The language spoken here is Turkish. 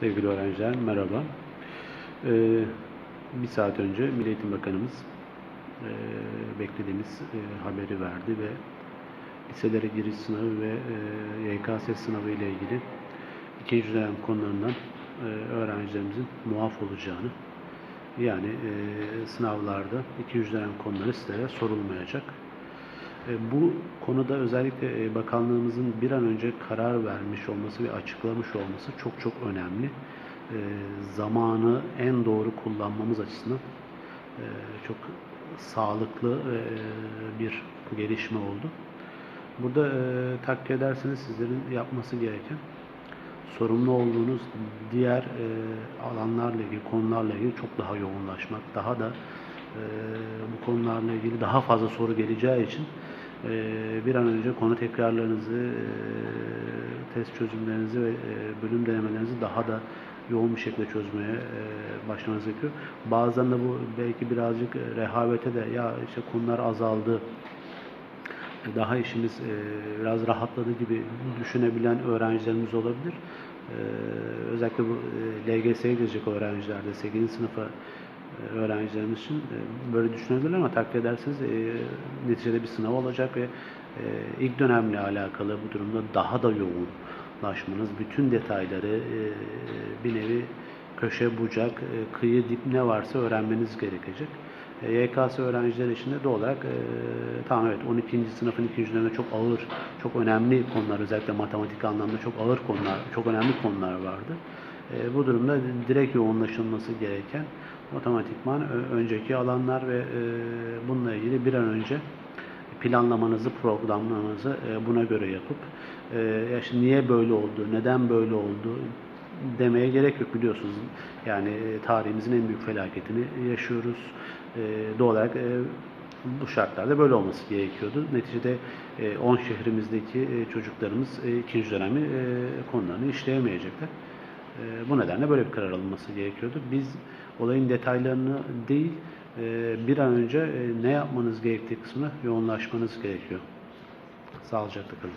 Sevgili öğrenciler merhaba. Ee, bir saat önce Milli Eğitim Bakanımız e, beklediğimiz e, haberi verdi ve liselere giriş sınavı ve e, YKS sınavı ile ilgili ikinci dönem konularından e, öğrencilerimizin muaf olacağını yani e, sınavlarda ikinci dönem konuları sizlere sorulmayacak. E, Bu konuda özellikle e, bakanlığımızın bir an önce karar vermiş olması ve açıklamış olması çok çok önemli. E, Zamanı en doğru kullanmamız açısından çok sağlıklı bir gelişme oldu. Burada takdir ederseniz sizlerin yapması gereken sorumlu olduğunuz diğer alanlarla ilgili, konularla ilgili çok daha yoğunlaşmak, daha da bu konularla ilgili daha fazla soru geleceği için bir an önce konu tekrarlarınızı, e, test çözümlerinizi ve e, bölüm denemelerinizi daha da yoğun bir şekilde çözmeye e, başlamanız gerekiyor. Bazen de bu belki birazcık rehavete de ya işte konular azaldı, daha işimiz biraz rahatladı gibi düşünebilen öğrencilerimiz olabilir. E, özellikle bu LGS'ye girecek öğrencilerde, 8. sınıfa öğrencilerimiz için e, böyle düşünebilirler ama takdir ederseniz e, neticede bir sınav olacak ve e, ilk dönemle alakalı bu durumda daha da yoğunlaşmanız, bütün detayları bir nevi köşe bucak, kıyı dip ne varsa öğrenmeniz gerekecek. YKS öğrencileri için de doğal olarak e, tamam evet 12. sınıfın ikinci döneminde çok ağır, çok önemli konular özellikle matematik anlamda çok ağır konular, çok önemli konular vardı. E, bu durumda direkt yoğunlaşılması gereken otomatikman önceki alanlar ve e, bununla ilgili bir an önce planlamanızı, programlamanızı e, buna göre yapıp e, ya şimdi niye böyle oldu, neden böyle oldu demeye gerek yok biliyorsunuz. Yani e, tarihimizin en büyük felaketini yaşıyoruz. E, doğal olarak e, bu şartlarda böyle olması gerekiyordu. Neticede e, 10 şehrimizdeki e, çocuklarımız e, ikinci dönemi e, konularını işleyemeyecekler. E, bu nedenle böyle bir karar alınması gerekiyordu. Biz olayın detaylarını değil, e, bir an önce e, ne yapmanız gerektiği kısmına yoğunlaşmanız gerekiyor. Sağlıcakla kalın.